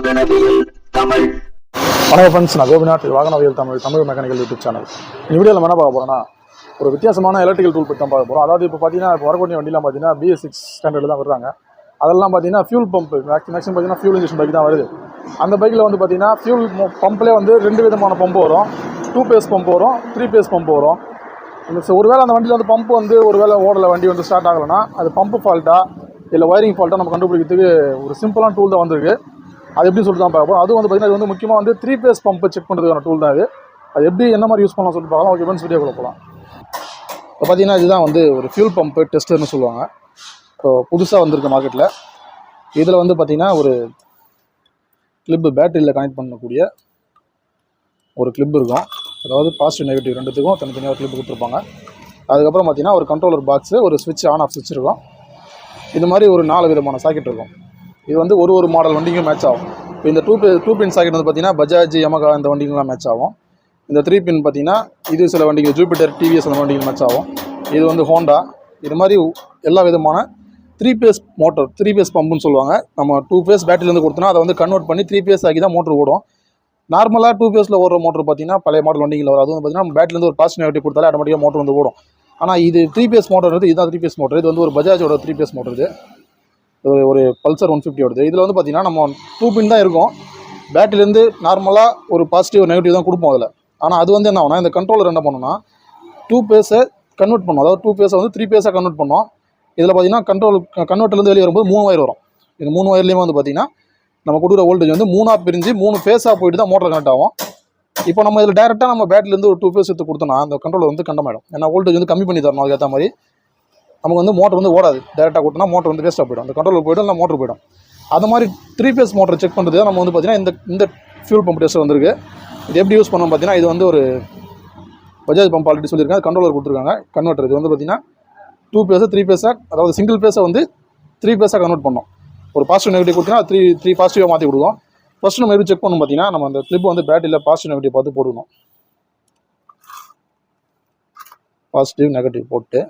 வாகனவியல் தமிழ். வணக்கம் ஃப்ரெண்ட்ஸ் நான் கோபிநாத். இது வாகனவியல் Tamil Tamil mechanical YouTube channel இந்த வீடியோவில் என்ன பார்க்க போகிறோன்னா ஒரு வித்தியாசமான எலக்ட்ரிக்கல் டூல் பற்றி தான் பார்க்க போகிறோம் அதாவது இப்போ பார்த்தீங்கன்னா இப்போ வரக்கூடிய வண்டிலாம் பார்த்தீங்கன்னா பிஎஸ் சிக்ஸ் ஸ்டாண்டர்டில் தான் வர்றாங்க. அதெல்லாம் பார்த்தீங்கன்னா ஃபியூல் பம்ப் மேக்ஸிமம் பார்த்தீங்கன்னா ஃபியூல் இன்ஜெக்ஷன் பைக் தான் வருது. அந்த பைக்கில் வந்து பார்த்தீங்கன்னா ஃபியூல் பம்ப்லேயே வந்து ரெண்டு விதமான பம்ப் வரும். டூ பேஸ் பம்ப் வரும் த்ரீ பேஸ் பம்ப் வரும். இந்த ஒரு ஒருவேளை அந்த வண்டியில் வந்து பம்ப் வந்து ஒரு வேளை ஓடலை வண்டி வந்து ஸ்டார்ட் ஆகலைன்னா அது பம்பு ஃபால்ட்டா இல்லை ஒயரிங் ஃபால்ட்டாக நம்ம கண்டுபிடிக்கிறதுக்கு ஒரு சிம்பிளான டூல் தான் வந்திருக்கு. அது எப்படி சொல்லிட்டு தான் பார்ப்போம். அதுவும் வந்து பார்த்தீங்கன்னா இது வந்து முக்கியமாக வந்து த்ரீ பேஸ் பம்பை செக் பண்ணுறதுக்கான டூல் தான் இது. அது எப்படி என்ன மாதிரி யூஸ் பண்ணலாம் சொல்லிட்டு பார்க்கலாம். ஓகே ஃப்ரெண்ட்ஸ் கூட போகலாம். இப்போ பார்த்தீங்கன்னா இதுதான் வந்து ஒரு ஃபியூல் பம்பு டெஸ்டர்னு சொல்லுவாங்க. இப்போ புதுசாக வந்திருக்க மார்க்கெட்டில் இதில் வந்து பார்த்தீங்கன்னா ஒரு கிளிப்பு பேட்டரியில் கனெக்ட் பண்ணக்கூடிய ஒரு கிளிப் இருக்கும். அதாவது பாசிட்டிவ் நெகட்டிவ் ரெண்டுத்துக்கும் தனித்தனியாக ஒரு கிளிப் கொடுத்துருப்பாங்க. அதுக்கப்புறம் பார்த்தீங்கன்னா ஒரு கண்ட்ரோலர் பாக்ஸு ஒரு ஸ்விட்ச் ஆன் ஆஃப் ஸ்விட்ச் இருக்கும். இது மாதிரி ஒரு நாலு விதமான சாக்கெட் இருக்கும். இது வந்து ஒரு ஒரு மாடல் வண்டிக்கும் மேட்ச் ஆகும். இப்போ இந்த டூ டூ பின் சாக்கெட் வந்து பார்த்தீங்கன்னா பஜாஜ் யமகா இந்த வண்டிங்கெலாம் மேட்ச் ஆகும். இந்த த்ரீ பின் பார்த்தீங்கன்னா இது சில வண்டிகள் ஜூபிட்டர் டிவிஎஸ் அந்த வண்டிகள் மேட்ச் ஆகும். இது வந்து ஹோண்டா இது மாதிரி எல்லா விதமான three phase motor three phase பம்புன்னு சொல்லுவாங்க. நம்ம டூ பேஸ் பேட்டரிலேருந்து கொடுத்தோம்னா அதை வந்து கன்வெர்ட் பண்ணி த்ரீ பேஸ் ஆக்கி தான் மோட்டர் ஓடும். நார்மலாக டூ பேஸில் ஓடுற மோட்டர் பார்த்தீங்கன்னா பழைய மாடல் வண்டிகளில் வரும். அது வந்து பார்த்தீங்கன்னா பேட்டரிலேருந்து ஒரு பாசிட்டிவ் நெகட்டிவ் கொடுத்தாலே ஆட்டோமேட்டிக்காக மோட்டர் வந்து ஓடும். ஆனால் இது த்ரீ பேஸ் மோட்டர் வந்து இதுதான் த்ரீ பேஸ் மோட்டர் இது வந்து ஒரு பஜாஜோட த்ரீ பேஸ் மோட்டர் இது. ஒரு ஒரு பல்சர் ஒன் ஃபிஃப்டி வருது இதில் வந்து பார்த்தீங்கன்னா நம்ம டூ பின் தான் இருக்கும். பேட்டரிலேருந்து நார்மலாக ஒரு பாசிட்டிவ் நெகட்டிவ் தான் கொடுப்போம் அதில். ஆனால் அது வந்து என்ன ஆகும்னா இந்த கண்ட்ரோலர் என்ன பண்ணுன்னா டூ பேஸை கன்வெர்ட் பண்ணும். அதாவது டூ பேஸை வந்து த்ரீ பேஸாக கன்வெர்ட் பண்ணோம். இதில் பார்த்தீங்கன்னா கண்ட்ரோல் கன்வெர்ட்லேருந்து வெளியே வரும்போது மூணு வயர் வரும். இந்த மூணு வயர்லேயுமே வந்து பார்த்தீங்கன்னா நம்ம கொடுக்குற வோல்டேஜ் வந்து மூணாக பிரிஞ்சு மூணு ஃபேஸாக போயிட்டு தான் மோட்டர் கனெக்ட் ஆகும். இப்போ நம்ம இதில் டேரெக்டாக நம்ம பேட்டரிலேருந்து ஒரு டூ ஃபேஸ் எடுத்து கொடுத்தோம்னா அந்த கண்ட்ரோலர் வந்து கண்டமாயிடும் ஏன்னா வோல்டேஜ் வந்து கம்மி பண்ணி தரணும் அதுக்கேற்ற மாதிரி. நமக்கு வந்து மோட்டர் வந்து ஓடாது. டேரெக்டாக கூட்டினா மோட்டர் வந்து வேஸ்ட்டாக போயிடும். அந்த கண்ட்ரோல் போய்டும் இல்லை மோட்டர் போயிடும். அது மாதிரி த்ரீ பேஸ் மோட்டர் செக் பண்ணுறது நம்ம வந்து பார்த்தீங்கன்னா இந்த இந்த ஃபியூல் பம்ப் டெஸ்ட் வந்திருக்கு. இது எப்படி யூஸ் பண்ணோம் பார்த்தீங்கன்னா இது வந்து ஒரு பஜாஜ் பம்ப் ஆல்ரெடி சொல்லியிருக்காங்க. கண்ட்ரோலர் கொடுத்துருக்காங்க. கன்வெர்ட்டர் இது வந்து பார்த்தீங்கன்னா டூ பேஸை த்ரீ பேஸாக அதாவது சிங்கிள் பேஸை வந்து த்ரீ பேஸாக கன்வெர்ட் பண்ணோம். ஒரு பாசிட்டிவ் நெகட்டிவ் கொடுத்தீங்கன்னா த்ரீ த்ரீ பாசிட்டிவாக மாற்றி கொடுக்கும். ஃபஸ்ட்டு நம்ம எப்படி செக் பண்ணணும் பார்த்தீங்கன்னா நம்ம அந்த கிளிப் வந்து பேட்டரியில் பாசிட்டிவ் நெகட்டிவ் பார்த்து போடணும் பாசிட்டிவ் நெகட்டிவ் போட்டு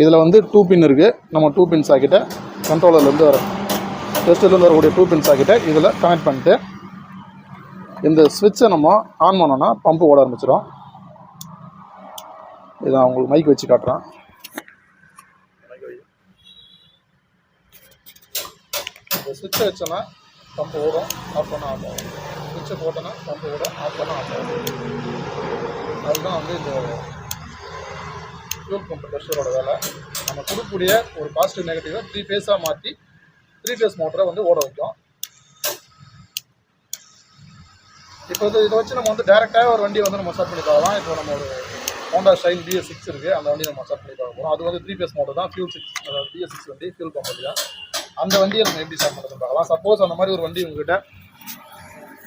இதில் வந்து டூ பின் இருக்குது நம்ம டூ பின் சாக்கெட்டை கண்ட்ரோலர்லேருந்து வர டெஸ்ட்லேருந்து வரக்கூடிய டூ பின் சாக்கெட்டை இதில் கனெக்ட் பண்ணிட்டு இந்த ஸ்விட்சை நம்ம ஆன் பண்ணோன்னா பம்பு ஓட ஆரம்பிச்சிடும் இதை உங்களுக்கு மைக் வச்சு காட்டுறேன். இந்த ஸ்விட்சை வச்சோன்னா பம்பு ஓடும் ஆஃப் பண்ண ஆஃப் ஆகும். ஸ்விட்சை போட்டோன்னா பம்பு ஓடும் ஆஃப் பண்ண ஆஃப் ஆகும். அதுதான் வந்து இந்த ஃபியூல் பம்ப் டெஸ்டரோட வேலை. நம்ம கொடுக்கக்கூடிய ஒரு பாசிட்டிவ் நெகட்டிவாக த்ரீ ஃபேஸாக மாற்றி த்ரீ ஃபேஸ் மோட்டரை வந்து ஓட வைக்கும். இப்போ வந்து இதை வச்சு நம்ம வந்து டேரெக்டாக ஒரு வண்டியை வந்து நம்ம ஸ்டார்ட் பண்ணி பார்க்கலாம். இப்போ நம்ம ஒரு ஹோண்டா ஷைன் பிஎஸ் சிக்ஸ் இருக்குது அந்த வண்டியை நம்ம ஸ்டார்ட் பண்ணி பார்க்க போகிறோம் அது வந்து த்ரீ ஃபேஸ் மோட்டர் தான். ஃபியூல் சிக்ஸ் அதாவது பிஎஸ் சிக்ஸ் வண்டி ஃபியூல் பம்ப் வண்டி தான். அந்த வண்டியை நம்ம எப்படி ஸ்டார்ட் பண்ணுறது பார்க்கலாம். சப்போஸ் அந்த மாதிரி ஒரு வண்டி உங்ககிட்ட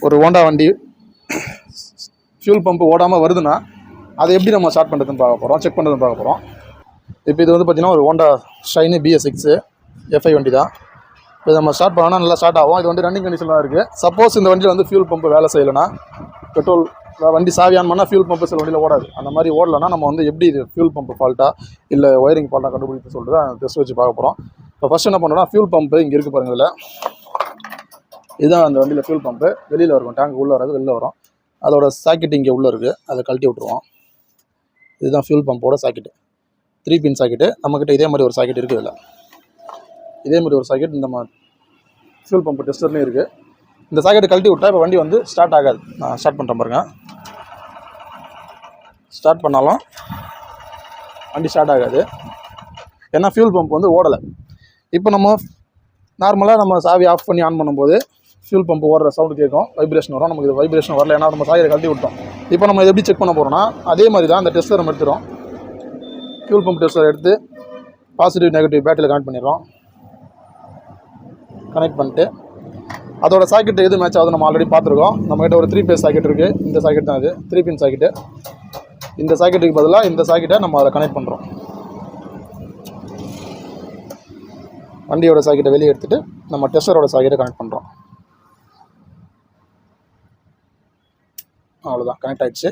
ஒரு ஹோண்டா வண்டி ஃபியூல் பம்ப் ஓடாமல் வருதுன்னா அதை எப்படி நம்ம ஸ்டார்ட் பண்ணுறதுன்னு பார்க்க போகிறோம் செக் பண்ணுறதுன்னு பார்க்க போகிறோம் இப்போ இது வந்து பார்த்திங்கன்னா ஒரு Honda Shine BS six FI வண்டி தான். இப்போ நம்ம ஸ்டார்ட் பண்ணோன்னா நல்லா ஸ்டார்ட் ஆகும். இது வந்து ரன்னிங் கண்டிஷனில் இருக்குது சப்போஸ் இந்த வண்டியில் வந்து ஃபியூல் பம்ப் வேலை செய்யலைன்னா பெட்ரோல் வண்டி சாவியான் பண்ணால் ஃபியூல் பம்பு சில வண்டியில் ஓடாது. அந்த மாதிரி ஓடலைன்னா நம்ம வந்து எப்படி இது ஃபியூல் பம்ப் ஃபால்ட்டாக இல்லை ஒயரிங் ஃபால்ட்டாக கண்டுபிடித்து சொல்லிட்டு தான் டெஸ்ட் வச்சு பார்க்க போகிறோம் இப்போ ஃபஸ்ட் என்ன பண்ணுறோம்னா ஃபியூல் பம்பு இங்கே இருக்குது பாருங்க இதில். இதுதான் அந்த வண்டியில் ஃபியூல் பம்பு வெளியில் இருக்கும் டேங்க் உள்ளே வராது வெளில வரும். அதோட சாக்கெட் இங்கே உள்ளே இருக்குது அதை கழட்டி விட்ருவோம் இதுதான் ஃபியூல் பம்போட சாக்கெட்டு த்ரீ பின் சாக்கெட்டு நம்மக்கிட்ட இதே மாதிரி ஒரு சாக்கெட் இருக்குது இல்லை இதே மாதிரி ஒரு சாக்கெட் இந்த மாதிரி ஃபியூல் பம்பு டெஸ்டர்லேயும் இருக்குது இந்த சாக்கெட்டை கழட்டி விட்டால் இப்போ வண்டி வந்து ஸ்டார்ட் ஆகாது. நான் ஸ்டார்ட் பண்ணுறேன் பாருங்க. ஸ்டார்ட் பண்ணாலும் வண்டி ஸ்டார்ட் ஆகாது. ஏன்னா ஃபியூல் பம்ப் வந்து ஓடலை. இப்போ நம்ம நார்மலாக நம்ம சாவி ஆஃப் பண்ணி ஆன் பண்ணும்போது ஃபியூல் பம்ப் ஓடுற சவுண்டு கேட்கும். வைப்ரேஷன் வரும். நமக்கு இது வைப்ரேஷன் வரல. ஏன்னா நம்ம சாயரை கழட்டி விட்டோம். இப்போ நம்ம எப்படி செக் பண்ண போகிறோம்னா அதே மாதிரி தான் அந்த டெஸ்டர் நம்ம எடுத்துகிறோம் ஃபியூல் பம்ப் டெஸ்டர் எடுத்து பாசிட்டிவ் நெகட்டிவ் பேட்டரியில் கனெக்ட் பண்ணிடுறோம். கனெக்ட் பண்ணிட்டு அதோட சாக்கெட் எது மேட்ச் ஆகுது நம்ம ஆல்ரெடி பார்த்துருக்கோம். நம்மகிட்ட ஒரு த்ரீ பேஸ் சாக்கெட் இருக்குது இந்த சாக்கெட் தான் இது த்ரீ பின் சாக்கெட்டு இந்த சாக்கெட்டுக்கு பதிலாக இந்த சாக்கெட்டை நம்ம அதை கனெக்ட் பண்ணுறோம் வண்டியோட சாக்கெட்டை வெளியே எடுத்துகிட்டு நம்ம டெஸ்டரோட சாக்கெட்டை கனெக்ட் பண்ணுறோம் அவ்வளோதான் கனெக்ட் ஆகிடுச்சு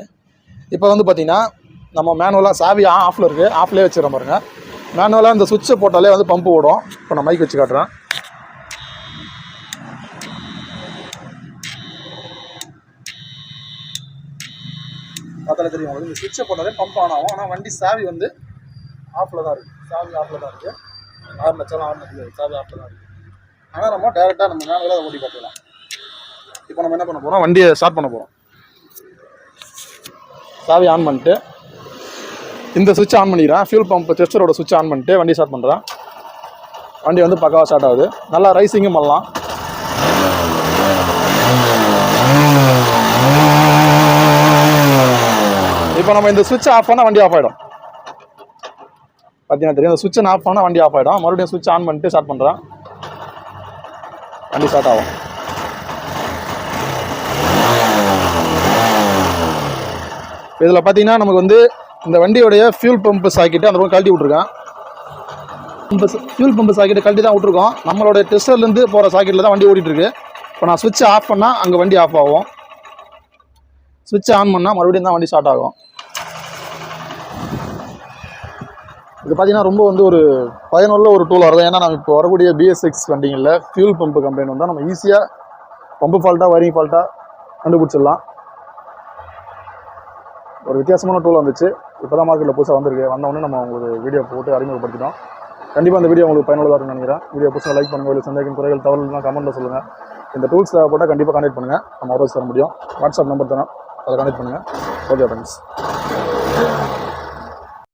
இப்போ வந்து பார்த்திங்கன்னா நம்ம மேனுவலாக சாவி ஆஃபில் இருக்குது ஆஃப்லேயே வச்சுருக்க பாருங்க. மேனுவலாக இந்த சுவிட்சை போட்டாலே வந்து பம்பு ஓடும். இப்போ நான் மைக் வச்சு காட்டுறேன். பார்த்தாலே தெரியும் உங்களுக்கு. இந்த சுவிட்சை போட்டாலே பம்ப் ஆன் ஆகும். ஆனால் வண்டி சாவி வந்து ஆஃபில் தான் இருக்குது சாவி ஆஃபில் தான் இருக்குது ஆன் வச்சாலும் ஆன் வச்சுக்காது சாவி ஆஃபில் தான் இருக்குது ஆனால் நம்ம டேரெக்டாக நம்ம மேனுவலாக ஓட்டி பார்த்துக்கலாம். இப்போ நம்ம என்ன பண்ண போகிறோம் வண்டியை ஸ்டார்ட் பண்ண போகிறோம் சாவி ஆன் பண்ணிட்டு இந்த சுவிட்ச் ஆன் பண்ணிக்கிறேன். ஃபியூல் பம்ப் டெஸ்டரோட சுவிட்ச் ஆன் பண்ணிட்டு வண்டி ஸ்டார்ட் பண்ணுறேன் வண்டி வந்து பக்காவாக ஸ்டார்ட் ஆகுது. நல்லா ரைசிங்கும் பண்ணலாம். இப்போ நம்ம இந்த சுவிட்ச் ஆஃப் பண்ணால் வண்டி ஆஃப் ஆகிடும் பார்த்தீங்கன்னா தெரியும். இந்த சுவிட்சை ஆஃப் பண்ணால் வண்டி ஆஃப் ஆகிடும் மறுபடியும் சுவிட்ச் ஆன் பண்ணிட்டு ஸ்டார்ட் பண்ணுறேன் வண்டி ஸ்டார்ட் ஆகும். இதில் பார்த்தீங்கன்னா நமக்கு வந்து இந்த வண்டியோடைய ஃபியூல் பம்ப் சாக்கிட்டு அந்த பக்கம் கழட்டி விட்ருக்கேன் இப்போ ஃபியூல் பம்ப் சாக்கெட்டு கழட்டி தான் விட்ருக்கோம் நம்மளோட டெஸ்டர்லேருந்து போகிற சாக்கெட்டில் தான் வண்டி ஓடிட்டுருக்கு. இப்போ நான் சுவிட்சை ஆஃப் பண்ணால் அங்கே வண்டி ஆஃப் ஆகும். சுவிட்ச் ஆன் பண்ணால் மறுபடியும் தான் வண்டி ஸ்டார்ட் ஆகும். இது பார்த்தீங்கன்னா ரொம்ப வந்து ஒரு பயனுள்ள ஒரு டூலாக இருக்கும். ஏன்னா நம்ம இப்போ வரக்கூடிய பிஎஸ்எக்ஸ் வண்டிங்களில் ஃபியூல் பம்ப் கம்ப்ளைண்ட் வந்தால் நம்ம ஈஸியாக பம்பு ஃபால்ட்டாக வரிங் ஃபால்ட்டாக கண்டுபிடிச்சிடலாம். ஒரு வித்தியாசமான டூல் வந்துச்சு. இப்போ தான் மார்க்கெட்டில் புதுசாக வந்திருக்கு. வந்தவொடனே நம்ம உங்களுக்கு வீடியோ போட்டு அறிமுகப்படுத்திட்டோம். கண்டிப்பாக இந்த வீடியோ உங்களுக்கு பயனுள்ளதாக இருக்கும்னு நினைக்கிறேன். வீடியோ புதுசாக லைக் பண்ணுங்கள் இல்லை சந்தேகம் குறைகள் தவறுலாம் கமெண்ட்டில் சொல்லுங்கள் இந்த டூல்ஸ் தேவைப்பட்டால் கண்டிப்பாக கான்டெக்ட் பண்ணுங்கள் நம்ம ஆரோஸ் தர முடியும். வாட்ஸ்அப் நம்பர் தரோம் அதை கான்டெக்ட் பண்ணுங்கள் ஓகே ஃப்ரெண்ட்ஸ்